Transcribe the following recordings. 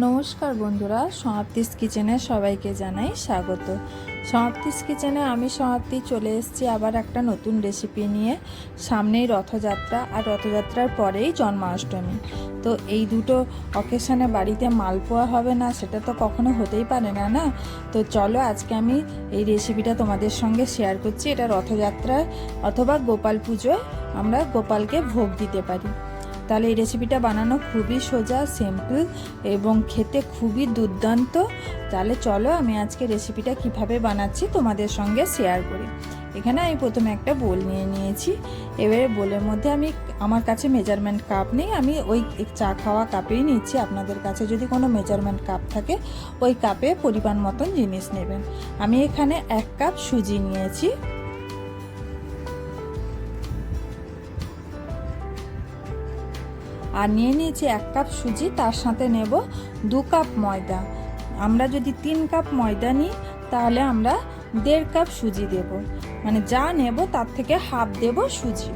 নমস্কার বন্ধুরা, সমাপ্তিস কিচেনে সবাইকে জানাই স্বাগত। সমাপ্তিস কিচেনে আমি সমাপ্তি চলে এসেছি আবার একটা নতুন রেসিপি নিয়ে। সামনেই রথযাত্রা, আর রথযাত্রার পরেই জন্মাষ্টমী। তো এই দুটো অকেশনে বাড়িতে মালপোয়া হবে না, সেটা তো কখনো হতেই পারে না না? তো চলো আজকে আমি এই রেসিপিটা তোমাদের সঙ্গে শেয়ার করছি। এটা রথযাত্রায় অথবা গোপাল পুজোয় আমরা গোপালকে ভোগ দিতে পারি। তাহলে এই রেসিপিটা বানানো খুবই সোজা সিম্পল এবং খেতে খুবই দুর্দান্ত। তাহলে চলো আমি আজকে রেসিপিটা কীভাবে বানাচ্ছি তোমাদের সঙ্গে শেয়ার করি। এখানে আমি প্রথমে একটা বোল নিয়ে নিয়েছি। এবারে বোলের মধ্যে আমি আমার কাছে মেজারমেন্ট কাপ নেই, আমি ওই চা খাওয়া কাপেই নিচ্ছি। আপনাদের কাছে যদি কোনো মেজারমেন্ট কাপ থাকে, ওই কাপে পরিমাণ মতন জিনিস নেবেন। আমি এখানে এক কাপ সুজি নিয়েছি। আর নিয়ে নিয়েছি এক কাপ সুজি, তার সাথে নেব দু কাপ ময়দা। আমরা যদি তিন কাপ ময়দা নিই, তাহলে আমরা দেড় কাপ সুজি দেব। মানে যা নেব, তার থেকে হাফ দেব সুজি।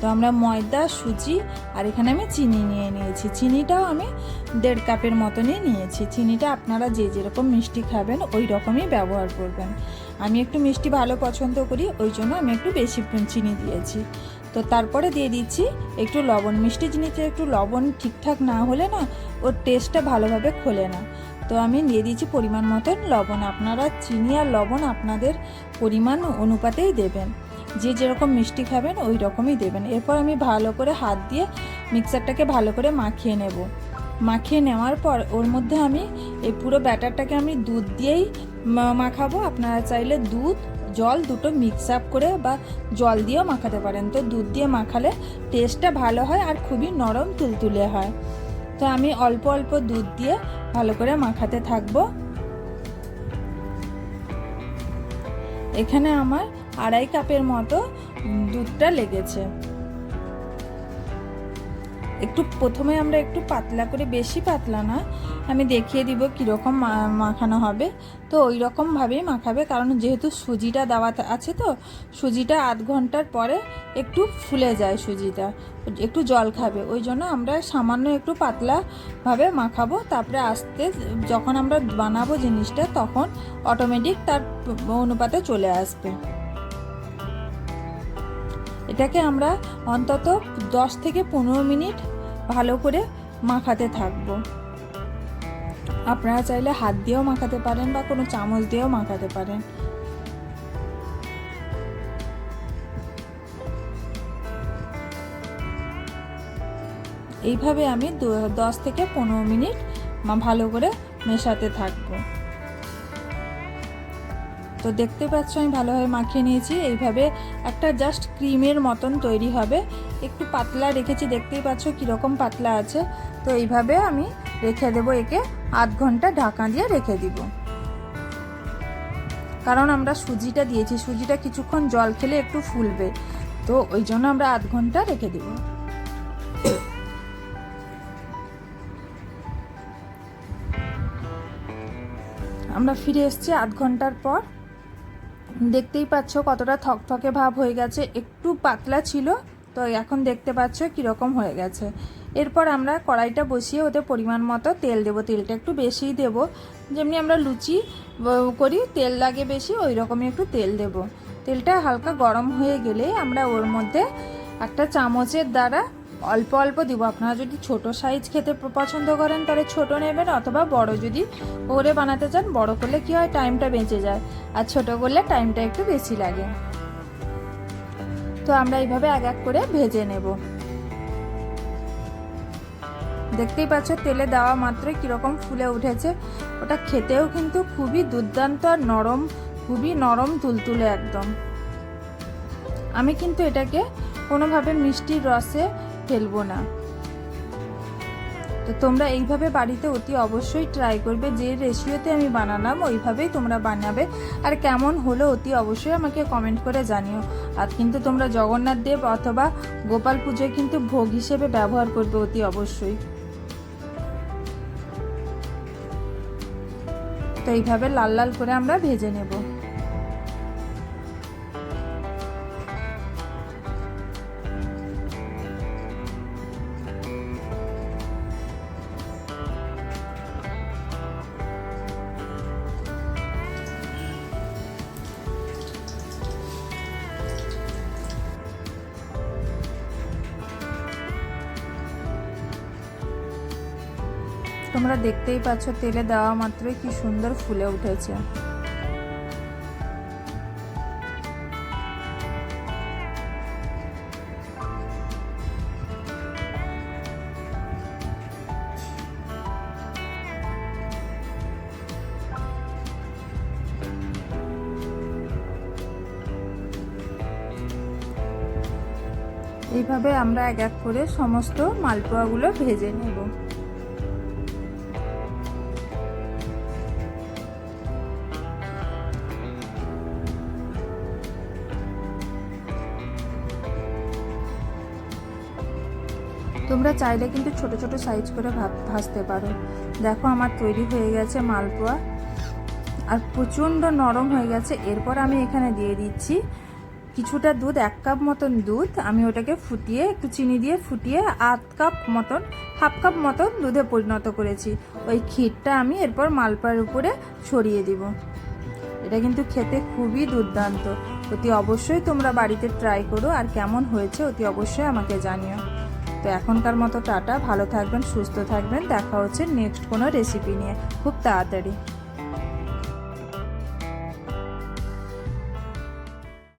তো আমরা ময়দা, সুজি আর এখানে আমি চিনি নিয়ে নিয়েছি। চিনিটাও আমি দেড় কাপের মতনই নিয়েছি। চিনিটা আপনারা যে যেরকম মিষ্টি খাবেন, ওই রকমই ব্যবহার করবেন। আমি একটু মিষ্টি ভালো পছন্দ করি, ওই জন্য আমি একটু বেশি চিনি দিয়েছি। তো তারপরে দিয়ে দিচ্ছি একটু লবণ। মিষ্টি জিনিসে একটু লবণ ঠিকঠাক না হলে না, ওর টেস্টটা ভালোভাবে খোলে না। তো আমি দিয়ে দিচ্ছি পরিমাণ মতন লবণ। আপনারা চিনি আর লবণ আপনাদের পরিমাণ অনুপাতেই দেবেন। যে যেরকম মিষ্টি খাবেন ওই রকমই দেবেন। এরপর আমি ভালো করে হাত দিয়ে মিক্সারটাকে ভালো করে মাখিয়ে নেব। মাখিয়ে নেওয়ার পর ওর মধ্যে আমি এই পুরো ব্যাটারটাকে আমি দুধ দিয়েই মাখাবো। আপনারা চাইলে দুধ জল দুটো মিক্স আপ করে বা জল দিয়েও মাখাতে পারেন। তো দুধ দিয়ে মাখালে টেস্টটা ভালো হয় আর খুবই নরম তুলতুলে হয়। তো আমি অল্প অল্প দুধ দিয়ে ভালো করে মাখাতে থাকব। এখানে আমার আড়াই কাপের মতো দুধটা লেগেছে। একটু প্রথমে আমরা একটু পাতলা করে, বেশি পাতলা না, আমি দেখিয়ে দিব কীরকম মাখানো হবে। তো ওই রকমভাবেই মাখাবে, কারণ যেহেতু সুজিটা দেওয়া আছে তো, সুজিটা আধ ঘণ্টার পরে একটু ফুলে যায় সুজিটা, একটু জল খাবে। ওই জন্য আমরা সামান্য একটু পাতলাভাবে মাখাবো, তারপরে আস্তে যখন আমরা বানাবো জিনিসটা, তখন অটোমেটিক তার অনুপাতে চলে আসবে। এটাকে আমরা অন্তত দশ থেকে পনেরো মিনিট ভালো করে মাখাতে থাকব। আপনারা চাইলে হাত দিয়েও মাখাতে পারেন বা কোনো চামচ দিয়েও মাখাতে পারেন। এইভাবে আমি দশ থেকে পনেরো মিনিট ভালো করে মেশাতে থাকব। তো দেখতে পাচ্ছ, আমি ভালোভাবে মাখিয়ে নিয়েছি। এইভাবে একটা জাস্ট ক্রিমের মতন তৈরি হবে। একটু পাতলা রেখেছি, দেখতেই পাচ্ছ কীরকম পাতলা আছে। তো এইভাবে আমি রেখে দেব একে, আধ ঘণ্টা ঢাকা দিয়ে রেখে দিব। কারণ আমরা সুজিটা দিয়েছি, সুজিটা কিছুক্ষণ জল খেলে একটু ফুলবে। তো ওই জন্য আমরা আধ ঘণ্টা রেখে দেব। আমরা ফিরে এসছি আধ ঘণ্টার পর। দেখতেই পাচ্ছ কতটা থকথকে ভাব হয়ে গেছে। একটু পাতলা ছিল, তো এখন দেখতে পাচ্ছ কীরকম হয়ে গেছে। এরপর আমরা কড়াইটা বসিয়ে ওতে পরিমাণ মতো তেল দেবো। তেলটা একটু বেশিই দেব। যেমনি আমরা লুচি করি, তেল লাগে বেশি, ওই রকমই একটু তেল দেব। তেলটা হালকা গরম হয়ে গেলে আমরা ওর মধ্যে একটা চামচের দ্বারা অল্প অল্প দিব। আপনারা যদি ছোট সাইজ খেতে পছন্দ করেন, তাহলে ছোট নেবেন অথবা বড় যদি ওরে বানাতে চান, বড় করলে কি হয় টাইমটা বেঁচে যায়। আর ছোট করলে টাইমটা একটু বেশি লাগে। তো আমরা এইভাবে এক এক করে ভেজে নেব। দেখতেই পাচ্ছ, তেলে দেওয়া মাত্রই কীরকম ফুলে উঠেছে। ওটা খেতেও কিন্তু খুবই দুর্দান্ত আর নরম, খুবই নরম তুলতুলে একদম। আমি কিন্তু এটাকে কোনোভাবে মিষ্টির রসে ফেলব না। তো তোমরা এইভাবে বাড়িতে অতি অবশ্যই ট্রাই করবে। যে রেশিওতে আমি বানালাম, ওইভাবেই তোমরা বানাবে। আর কেমন হলো অতি অবশ্যই আমাকে কমেন্ট করে জানিও। আর কিন্তু তোমরা জগন্নাথ দেব অথবা গোপাল পুজোয় কিন্তু ভোগ হিসেবে ব্যবহার করবে অতি অবশ্যই। তো এইভাবে লাল লাল করে আমরা ভেজে নেব। তোমরা দেখতেই পাচ্ছ, তেলে দেওয়া মাত্রই কি সুন্দর ফুলে উঠেছে। এইভাবে আমরা এক এক করে সমস্ত মালপোয়াগুলো ভেজে নেব। তোমরা চাইলে কিন্তু ছোট ছোট সাইজ করে ভাজতে পারো। দেখো আমার তৈরি হয়ে গেছে মালপোয়া। আর প্রচণ্ড নরম হয়ে গেছে। এরপর আমি এখানে দিয়ে দিচ্ছি কিছুটা দুধ, এক কাপ মতন দুধ। আমি ওটাকে ফুটিয়ে, একটু চিনি দিয়ে ফুটিয়ে আধ কাপ মতন, হাফ কাপ মতন দুধে পরিণত করেছি। ওই ক্ষীরটা আমি এরপর মালপার উপরে ছড়িয়ে দিব। এটা কিন্তু খেতে খুবই দুর্দান্ত। অতি অবশ্যই তোমরা বাড়িতে ট্রাই করো। আর কেমন হয়েছে অতি অবশ্যই আমাকে জানিও। তো এখনকার মতো টাটা, ভালো থাকবেন, সুস্থ থাকবেন, দেখা হচ্ছে নেক্সট কোনো রেসিপি নিয়ে। খুব তাড়াতাড়ি।